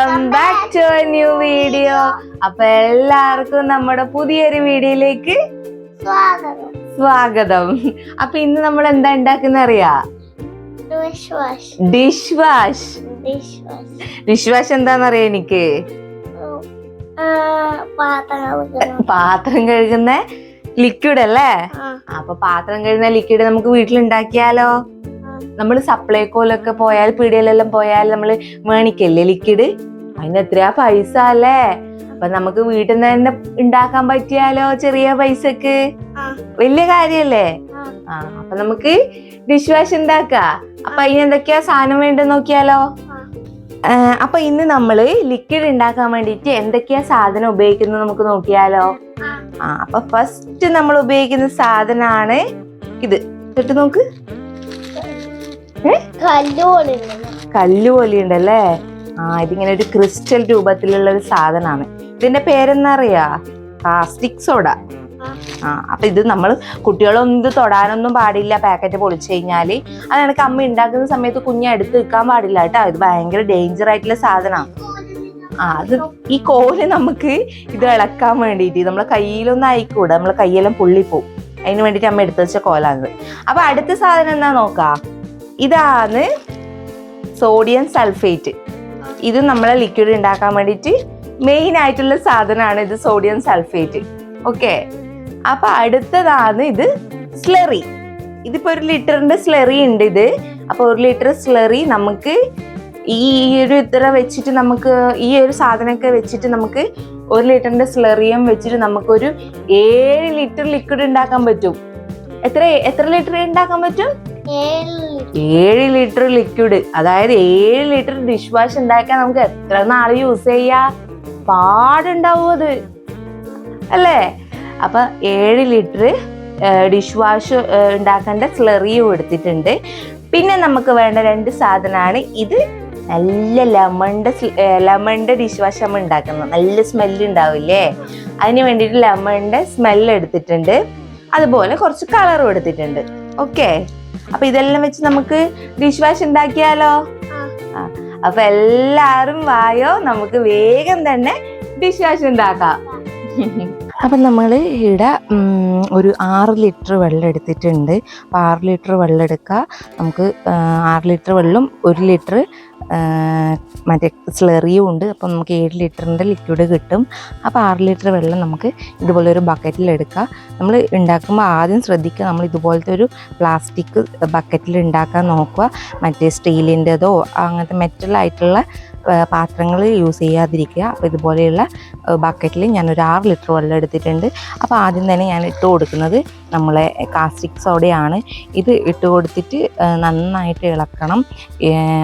Welcome back to a new video അപ്പൊ എല്ലാവർക്കും നമ്മുടെ പുതിയൊരു വീഡിയോയിലേക്ക് സ്വാഗതം. അപ്പൊ ഇന്ന് നമ്മൾ എന്താ ഉണ്ടാക്കുന്ന അറിയാ? ഡിഷ് വാഷ് ഡിഷ് വാഷ് എന്താന്നറിയാ എനിക്ക്? പാത്രം കഴുകുന്ന. ലിക്വിഡ് അല്ലേ? അപ്പൊ പാത്രം കഴുകുന്ന ലിക്വിഡ് നമുക്ക് വീട്ടിലുണ്ടാക്കിയാലോ. നമ്മൾ സപ്ലൈകോലൊക്കെ പോയാൽ പീടികയിലെല്ലാം പോയാൽ നമ്മൾ മേണിക്കല്ലേ ലിക്വിഡ് അതിന് എത്രയാ പൈസ അല്ലേ? അപ്പൊ നമുക്ക് വീട്ടിൽ നിന്ന് തന്നെ ഉണ്ടാക്കാൻ പറ്റിയാലോ ചെറിയ പൈസക്ക്? വലിയ കാര്യല്ലേ? ആ. അപ്പൊ നമുക്ക് ഡിഷ് വാഷ് ഉണ്ടാക്കാ. അപ്പൊ അതിന് എന്തൊക്കെയാ സാധനം വേണ്ടത് നോക്കിയാലോ? അപ്പൊ ഇന്ന് നമ്മൾ ലിക്വിഡ് ഉണ്ടാക്കാൻ വേണ്ടിയിട്ട് എന്തൊക്കെയാ സാധനം ഉപയോഗിക്കുന്നത് നമുക്ക് നോക്കിയാലോ? ആ. അപ്പൊ ഫസ്റ്റ് നമ്മൾ ഉപയോഗിക്കുന്ന സാധനമാണ് ഇത്. നോക്ക്. ഏ? കല്ല് പോലെ ഉണ്ട്. കല്ല് പോലെ ഉണ്ടല്ലേ ആ ഇതിങ്ങനെ ഒരു ക്രിസ്റ്റൽ രൂപത്തിലുള്ള ഒരു സാധനമാണ് ഇതിന്റെ പേരെന്നറിയാ പ്ലാസ്റ്റിക് സോഡ ആ, അപ്പൊ ഇത് നമ്മൾ കുട്ടികളൊന്നും ഇത് തൊടാനൊന്നും പാടില്ല. പാക്കറ്റ് പൊളിച്ചു കഴിഞ്ഞാൽ അത് എനിക്ക് അമ്മ ഉണ്ടാക്കുന്ന സമയത്ത് കുഞ്ഞ് എടുത്ത് വെക്കാൻ പാടില്ല കേട്ടോ. ഇത് ഭയങ്കര ഡേഞ്ചർ ആയിട്ടുള്ള സാധനമാണ് ആ അത് ഈ കോൽ നമുക്ക് ഇത് ഇളക്കാൻ വേണ്ടിയിട്ട് നമ്മളെ കയ്യിലൊന്നും ആയിക്കൂടെ. നമ്മളെ കയ്യെല്ലാം പൊള്ളിപ്പോവും. അതിന് വേണ്ടിയിട്ട് അമ്മ എടുത്തു വെച്ച കോലാണിത്. അപ്പൊ അടുത്ത സാധനം എന്താ നോക്കാം? ഇതാണ് സോഡിയം സൾഫേറ്റ് ഇത് നമ്മളെ ലിക്വിഡ് ഉണ്ടാക്കാൻ വേണ്ടിയിട്ട് മെയിൻ ആയിട്ടുള്ള സാധനമാണ് ഇത് സോഡിയം സൾഫേറ്റ് ഓക്കെ അപ്പൊ അടുത്തതാണ് ഇത് സ്ലറി ഇതിപ്പോ ഒരു ലിറ്ററിന്റെ സ്ലറി ഉണ്ട് ഇത്. അപ്പൊ ഒരു ലിറ്റർ സ്ലറി നമുക്ക് ഈ ഒരു ഇത്ര വെച്ചിട്ട് നമുക്ക് ഈ ഒരു സാധനമൊക്കെ വെച്ചിട്ട് നമുക്ക് ഒരു ലിറ്ററിന്റെ സ്ലെറിയും വെച്ചിട്ട് നമുക്കൊരു ഏഴ് ലിറ്റർ ലിക്വിഡ് ഉണ്ടാക്കാൻ പറ്റും. എത്ര എത്ര ലിറ്റർ ഉണ്ടാക്കാൻ പറ്റും? ഏഴ് ലിറ്റർ. ലിക്വിഡ് അതായത് ഏഴ് ലിറ്റർ ഡിഷ് വാഷ് ഉണ്ടാക്കാൻ നമുക്ക് എത്ര നാൾ യൂസ് ചെയ്യാ? പാടുണ്ടാവും അത്. അല്ലേ? അപ്പൊ ഏഴ് ലിറ്റർ ഡിഷ് വാഷ് ഉണ്ടാക്കേണ്ട സ്ലറിയും എടുത്തിട്ടുണ്ട്. പിന്നെ നമുക്ക് വേണ്ട രണ്ട് സാധനമാണ് ഇത് നല്ല ലെമണിന്റെ ലെമണിന്റെ ഡിഷ് വാഷ് നമ്മൾ ഉണ്ടാക്കുന്നത് നല്ല സ്മെല്ല് ഉണ്ടാവില്ലേ? അതിന് വേണ്ടിയിട്ട് ലെമണിന്റെ സ്മെല്ല് എടുത്തിട്ടുണ്ട്. അതുപോലെ കുറച്ച് കളറും എടുത്തിട്ടുണ്ട്. ഓക്കെ അപ്പൊ ഇതെല്ലാം വെച്ച് നമുക്ക് ഡിഷ് വാഷ് ഉണ്ടാക്കിയാലോ? അപ്പൊ എല്ലാരും വായോ നമുക്ക് വേഗം തന്നെ ഡിഷ് വാഷ് ഉണ്ടാക്കാം. അപ്പൊ നമ്മൾ ഇവിടെ ഒരു ആറ് ലിറ്റർ വെള്ളം എടുത്തിട്ടുണ്ട്. അപ്പൊ ആറ് ലിറ്റർ വെള്ളം എടുക്കുക നമുക്ക് ആറ് ലിറ്റർ വെള്ളം ഒരു ലിറ്റർ മറ്റേ സ്ലെറിയും ഉണ്ട്. അപ്പോൾ നമുക്ക് ഏഴ് ലിറ്ററിന്റെ ലിക്വിഡ് കിട്ടും. അപ്പോൾ ആറ് ലിറ്റർ വെള്ളം നമുക്ക് ഇതുപോലെ ഒരു ബക്കറ്റിൽ എടുക്കുക നമ്മൾ ഉണ്ടാക്കുമ്പോൾ ആദ്യം ശ്രദ്ധിക്കുക നമ്മൾ ഇതുപോലത്തെ ഒരു പ്ലാസ്റ്റിക് ബക്കറ്റിൽ ഉണ്ടാക്കാൻ നോക്കുക. മറ്റേ സ്റ്റീലിന്റെതോ അങ്ങനത്തെ മെറ്റലായിട്ടുള്ള പാത്രങ്ങൾ യൂസ് ചെയ്യാതിരിക്കുക. അപ്പോൾ ഇതുപോലെയുള്ള ബക്കറ്റിൽ ഞാനൊരു ആറ് ലിറ്റർ വെള്ളം എടുത്തിട്ടുണ്ട്. അപ്പോൾ ആദ്യം തന്നെ ഞാൻ ഇട്ട് കൊടുക്കുന്നത് നമ്മളെ കാസ്റ്റിക് സോഡയാണ് ഇത് ഇട്ട് കൊടുത്തിട്ട് നന്നായിട്ട് ഇളക്കണം.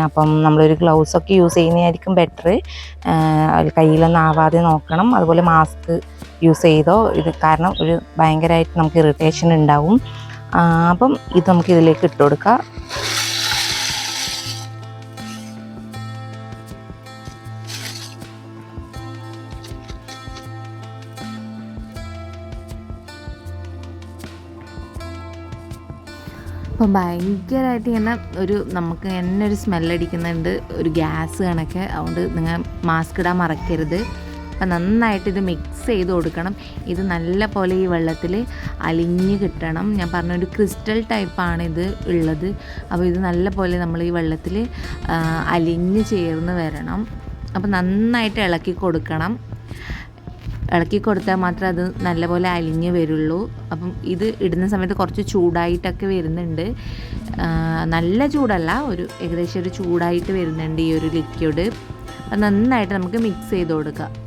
അപ്പം നമ്മളൊരു ഗ്ലൗസ് ഒക്കെ യൂസ് ചെയ്യുന്നതായിരിക്കും ബെറ്റർ കയ്യിലൊന്നും ആവാതെ നോക്കണം. അതുപോലെ മാസ്ക് യൂസ് ചെയ്തോ ഇത് കാരണം ഒരു ഭയങ്കരമായിട്ട് നമുക്ക് ഇറിറ്റേഷൻ ഉണ്ടാവും. അപ്പം ഇത് നമുക്ക് ഇതിലേക്ക് ഇട്ട് കൊടുക്കാം. അപ്പോൾ ഭയങ്കരമായിട്ട് ഇങ്ങനെ ഒരു നമുക്ക് തന്നെ ഒരു സ്മെല്ലടിക്കുന്നുണ്ട് ഒരു ഗ്യാസ് കണക്കെ. അതുകൊണ്ട് നിങ്ങൾ മാസ്ക് ഇടാൻ മറക്കരുത്. അപ്പം നന്നായിട്ട് ഇത് മിക്സ് ചെയ്ത് കൊടുക്കണം. ഇത് നല്ല പോലെ ഈ വെള്ളത്തിൽ അലിഞ്ഞ് കിട്ടണം. ഞാൻ പറഞ്ഞ ഒരു ക്രിസ്റ്റൽ ടൈപ്പാണ് ഇത് ഉള്ളത്. അപ്പോൾ ഇത് നല്ല പോലെ നമ്മൾ ഈ വെള്ളത്തിൽ അലിഞ്ഞ് ചേർന്ന് വരണം. അപ്പോൾ നന്നായിട്ട് ഇളക്കി കൊടുക്കണം. ഇളക്കി കൊടുത്താൽ മാത്രമേ അത് നല്ലപോലെ അലിഞ്ഞ് വരുള്ളൂ. അപ്പം ഇത് ഇടുന്ന സമയത്ത് കുറച്ച് ചൂടായിട്ടൊക്കെ വരുന്നുണ്ട്. നല്ല ചൂടല്ല ഒരു ഏകദേശം ഒരു ചൂടായിട്ട് വരുന്നുണ്ട് ഈ ഒരു ലിക്വിഡ്. അപ്പം നന്നായിട്ട് നമുക്ക് മിക്സ് ചെയ്ത് കൊടുക്കാം.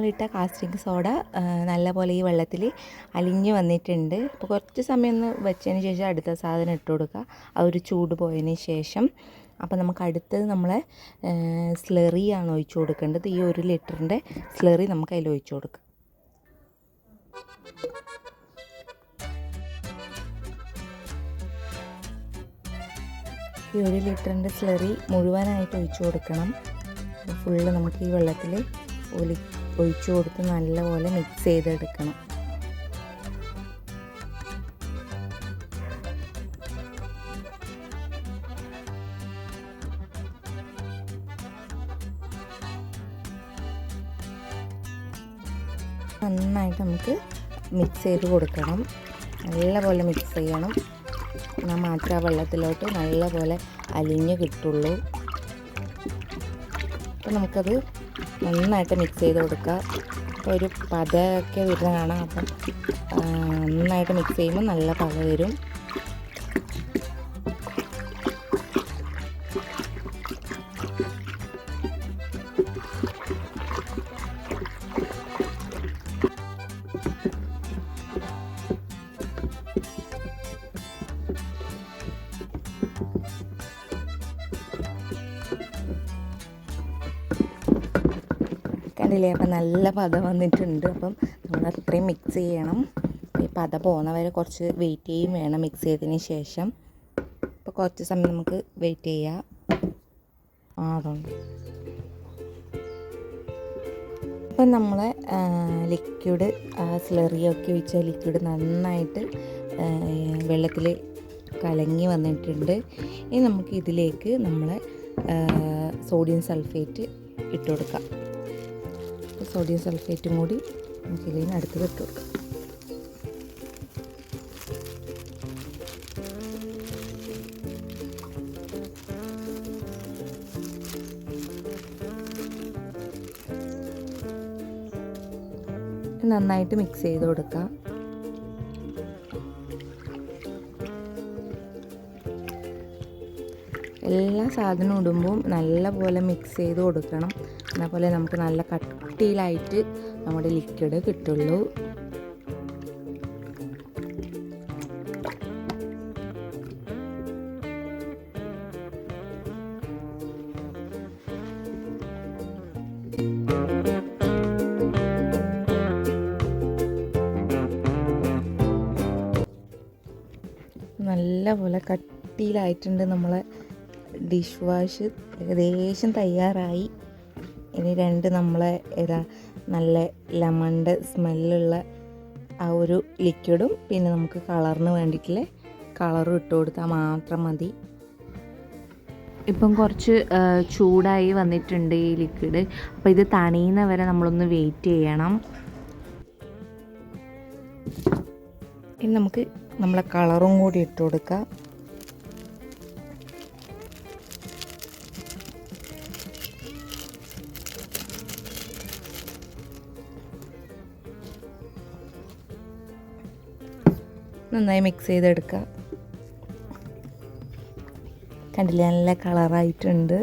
നമ്മളിട്ട കാസ്റ്റിംഗ് സോഡ നല്ലപോലെ ഈ വെള്ളത്തിൽ അലിഞ്ഞ് വന്നിട്ടുണ്ട്. അപ്പോൾ കുറച്ച് സമയം ഒന്ന് വെച്ചതിന് ശേഷം അടുത്ത സാധനം ഇട്ട് കൊടുക്കുക. ആ ഒരു ചൂട് പോയതിന് ശേഷം. അപ്പോൾ നമുക്ക് അടുത്തത് നമ്മളെ സ്ലറിയാണ് ഒഴിച്ചു കൊടുക്കേണ്ടത്. ഈ ഒരു ലിറ്ററിന്റെ സ്ലറി നമുക്ക് അതിൽ ഒഴിച്ചു കൊടുക്കാം. ഈ ഒരു ലിറ്ററിന്റെ സ്ലറി മുഴുവനായിട്ട് ഒഴിച്ചു കൊടുക്കണം. ഫുള്ള് നമുക്ക് ഈ വെള്ളത്തിൽ ഒലി ഒഴിച്ചു കൊടുത്ത് നല്ലപോലെ മിക്സ് ചെയ്തെടുക്കണം. നന്നായിട്ട് നമുക്ക് മിക്സ് ചെയ്ത് കൊടുക്കണം. നല്ലപോലെ മിക്സ് ചെയ്യണം. എന്നാൽ മാത്രമേ ആ വെള്ളത്തിലോട്ട് നല്ലപോലെ അലിഞ്ഞ് കിട്ടുള്ളൂ. അപ്പോൾ നമുക്കത് നന്നായിട്ട് മിക്സ് ചെയ്ത് കൊടുക്കുക. അപ്പോൾ ഒരു പതയൊക്കെ വരുന്ന കാണാം അപ്പം നന്നായിട്ട് മിക്സ് ചെയ്യുമ്പോൾ നല്ല പത വരും. കണ്ടില്ലേ? അപ്പം നല്ല പത വന്നിട്ടുണ്ട്. അപ്പം നമ്മൾ അത്രയും മിക്സ് ചെയ്യണം. ഈ പത പോകുന്നവരെ കുറച്ച് വെയിറ്റ് ചെയ്യും വേണം മിക്സ് ചെയ്തതിന് ശേഷം. അപ്പോൾ കുറച്ച് സമയം നമുക്ക് വെയിറ്റ് ചെയ്യാം. ആടുണ്ട് അപ്പം നമ്മളെ ലിക്വിഡ് സ്ലറിയൊക്കെ ഒഴിച്ച ലിക്വിഡ് നന്നായിട്ട് വെള്ളത്തിൽ കലങ്ങി വന്നിട്ടുണ്ട്. ഇനി നമുക്ക് ഇതിലേക്ക് നമ്മളെ സോഡിയം സൾഫേറ്റ് ഇട്ട് കൊടുക്കാം. സോഡിയം സൾഫേറ്റും കൂടി നമുക്ക് ഇതിന് അടുത്ത് ഇട്ട് കൊടുക്കാം. നന്നായിട്ട് മിക്സ് ചെയ്ത് കൊടുക്കാം. എല്ലാ സാധനവും ഇടുമ്പോൾ നല്ലപോലെ മിക്സ് ചെയ്ത് കൊടുക്കണം. പോലെ നമുക്ക് നല്ല കട്ടിയിലായിട്ട് നമ്മുടെ ലിക്വിഡ് കിട്ടുള്ളൂ. നല്ലപോലെ കട്ടിയിലായിട്ടുണ്ട് നമ്മളെ ഡിഷ് വാഷ് ഏകദേശം തയ്യാറായി. ഇനി രണ്ട് നമ്മളെ ഏതാ നല്ല ലെമണിന്റെ സ്മെല്ലുള്ള ആ ഒരു ലിക്വിഡും പിന്നെ നമുക്ക് കളറിന് വേണ്ടിയിട്ടുള്ള കളറും ഇട്ട് കൊടുത്താൽ മാത്രം മതി. ഇപ്പം കുറച്ച് ചൂടായി വന്നിട്ടുണ്ട് ഈ ലിക്വിഡ് അപ്പോൾ ഇത് തണിയുന്ന വരെ നമ്മളൊന്ന് വെയിറ്റ് ചെയ്യണം. ഇനി നമുക്ക് നമ്മളെ കളറും കൂടി ഇട്ട് കൊടുക്കാം. നന്നായി മിക്സ് ചെയ്തെടുക്കുക കണ്ടില്ല നല്ല കളറായിട്ടുണ്ട്.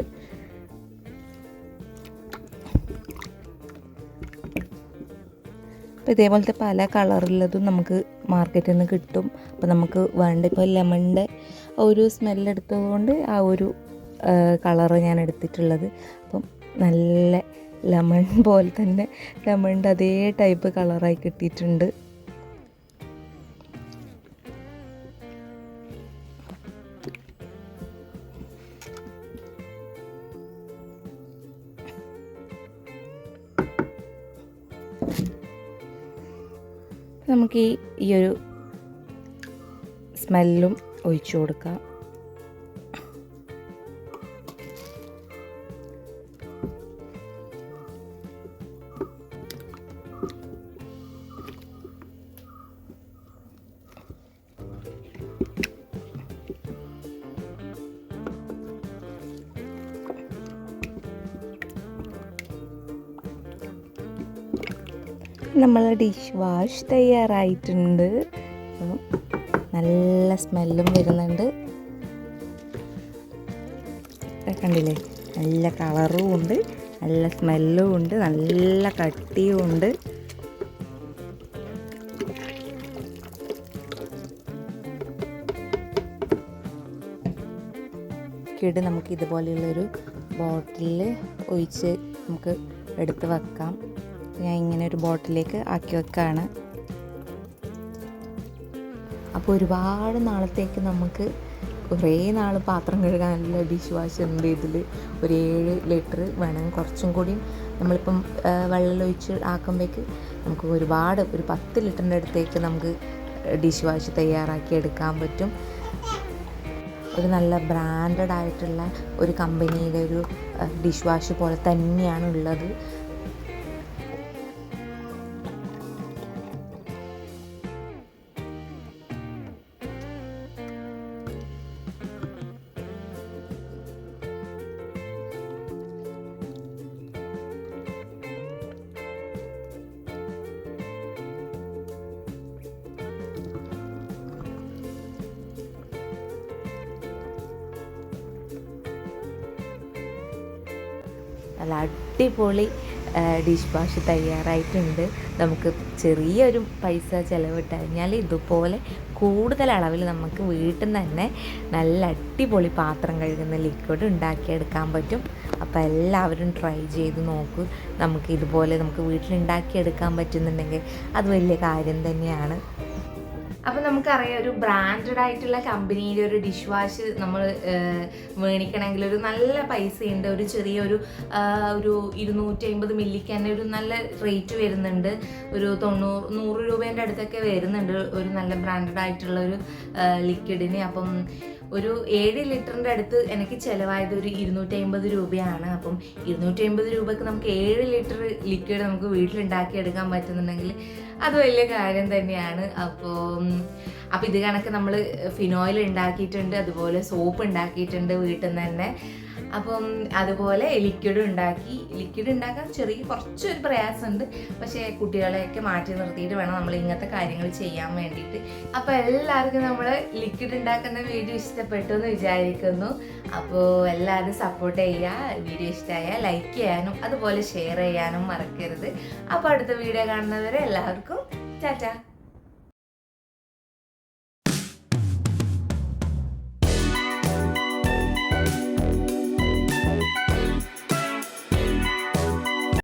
അപ്പോൾ ഇതേപോലത്തെ പല കളറുള്ളതും നമുക്ക് മാർക്കറ്റിൽ നിന്ന് കിട്ടും. അപ്പോൾ നമുക്ക് വേണ്ട ഇപ്പോൾ ലെമണിന്റെ ഒരു സ്മെല്ലെടുത്തതുകൊണ്ട് ആ ഒരു കളറ് ഞാൻ എടുത്തിട്ടുള്ളത്. അപ്പം നല്ല ലെമൺ പോലെ തന്നെ ലെമണിന്റെ അതേ ടൈപ്പ് കളറായി കിട്ടിയിട്ടുണ്ട്. നമുക്ക് ഈ ഒരു സ്മെല്ലും ഒഴിച്ചു കൊടുക്കാം. നമ്മളെ ഡിഷ് വാഷ് തയ്യാറായിട്ടുണ്ട്. നല്ല സ്മെല്ലും വരുന്നുണ്ട്. കണ്ടില്ലേ? നല്ല കളറും ഉണ്ട്. നല്ല സ്മെല്ലും ഉണ്ട്. നല്ല കട്ടിയും ഉണ്ട്. കിട് നമുക്ക് ഇതുപോലെയുള്ളൊരു ബോട്ടിലിൽ ഒഴിച്ച് നമുക്ക് എടുത്ത് വെക്കാം. ഞാൻ ഇങ്ങനെ ഒരു ബോട്ടിലേക്ക് ആക്കി വെക്കുകയാണ് അപ്പോൾ ഒരുപാട് നാളത്തേക്ക് നമുക്ക് കുറേ നാൾ പാത്രം കഴുകാനുള്ള ഡിഷ് വാഷ് ഉണ്ട് ഇതിൽ ഒരു ഏഴ് ലിറ്റർ വേണം. കുറച്ചും കൂടിയും നമ്മളിപ്പം വെള്ളം ഒഴിച്ച് ആക്കുമ്പോഴേക്ക് നമുക്ക് ഒരുപാട് ഒരു പത്ത് ലിറ്ററിന്റെ അടുത്തേക്ക് നമുക്ക് ഡിഷ് വാഷ് തയ്യാറാക്കി എടുക്കാൻ പറ്റും. ഒരു നല്ല ബ്രാൻഡഡ് ആയിട്ടുള്ള ഒരു കമ്പനിയുടെ ഒരു ഡിഷ് വാഷ് പോലെ തന്നെയാണ് ഉള്ളത്. നല്ല അടിപൊളി ഡിഷ് വാഷ് തയ്യാറായിട്ടുണ്ട്. നമുക്ക് ചെറിയൊരു പൈസ ചിലവിട്ട് കഴിഞ്ഞാൽ ഇതുപോലെ കൂടുതൽ അളവിൽ നമുക്ക് വീട്ടിൽ നിന്ന് തന്നെ നല്ല അടിപൊളി പാത്രം കഴുകുന്ന ലിക്വിഡ് ഉണ്ടാക്കിയെടുക്കാൻ പറ്റും. അപ്പോൾ എല്ലാവരും ട്രൈ ചെയ്ത് നോക്കൂ. നമുക്ക് ഇതുപോലെ നമുക്ക് വീട്ടിൽ ഉണ്ടാക്കിയെടുക്കാൻ പറ്റുന്നുണ്ടെങ്കിൽ അത് വലിയ കാര്യം തന്നെയാണ്. അപ്പം നമുക്കറിയാം ഒരു ബ്രാൻഡഡ് ആയിട്ടുള്ള കമ്പനിയിലെ ഒരു ഡിഷ് വാഷ് നമ്മൾ മേടിക്കണമെങ്കിൽ ഒരു നല്ല പൈസയുണ്ട്. ഒരു ചെറിയൊരു ഒരു ഇരുന്നൂറ്റി അമ്പത് മില്ലിക്ക് തന്നെ ഒരു നല്ല റേറ്റ് വരുന്നുണ്ട്. ഒരു തൊണ്ണൂറ് നൂറ് രൂപേന്റെ അടുത്തൊക്കെ വരുന്നുണ്ട് ഒരു നല്ല ബ്രാൻഡഡ് ആയിട്ടുള്ള ഒരു ലിക്വിഡിന് അപ്പം ഒരു ഏഴ് ലിറ്ററിന്റെ അടുത്ത് എനിക്ക് ചിലവായത് ഒരു ഇരുന്നൂറ്റി അമ്പത് രൂപയാണ്. അപ്പം ഇരുന്നൂറ്റി അമ്പത് രൂപക്ക് നമുക്ക് ഏഴ് ലിറ്റർ ലിക്വിഡ് നമുക്ക് വീട്ടിലുണ്ടാക്കി എടുക്കാൻ പറ്റുന്നുണ്ടെങ്കിൽ അത് വലിയ കാര്യം തന്നെയാണ്. അപ്പോൾ അപ്പോൾ ഇത് കണക്ക് നമ്മൾ ഫിനോയിൽ ഉണ്ടാക്കിയിട്ടുണ്ട് അതുപോലെ സോപ്പ് ഉണ്ടാക്കിയിട്ടുണ്ട് വീട്ടിൽ നിന്ന് തന്നെ. അപ്പം അതുപോലെ ലിക്വിഡ് ഉണ്ടാക്കി. ലിക്വിഡ് ഉണ്ടാക്കാൻ ചെറിയ കുറച്ചൊരു പ്രയാസമുണ്ട്. പക്ഷേ കുട്ടികളെയൊക്കെ മാറ്റി നിർത്തിയിട്ട് വേണം നമ്മൾ ഇങ്ങനത്തെ കാര്യങ്ങൾ ചെയ്യാൻ വേണ്ടിയിട്ട്. അപ്പോൾ എല്ലാവർക്കും നമ്മൾ ലിക്വിഡ് ഉണ്ടാക്കുന്ന വീഡിയോ ഇഷ്ടപ്പെട്ടു എന്ന് വിചാരിക്കുന്നു. അപ്പോൾ എല്ലാവരും സപ്പോർട്ട് ചെയ്യുക. വീഡിയോ ഇഷ്ടമായാൽ ലൈക്ക് ചെയ്യാനും അതുപോലെ ഷെയർ ചെയ്യാനും മറക്കരുത്. അപ്പോൾ അടുത്ത വീഡിയോ കാണുന്നവരെ എല്ലാവർക്കും ടാറ്റ.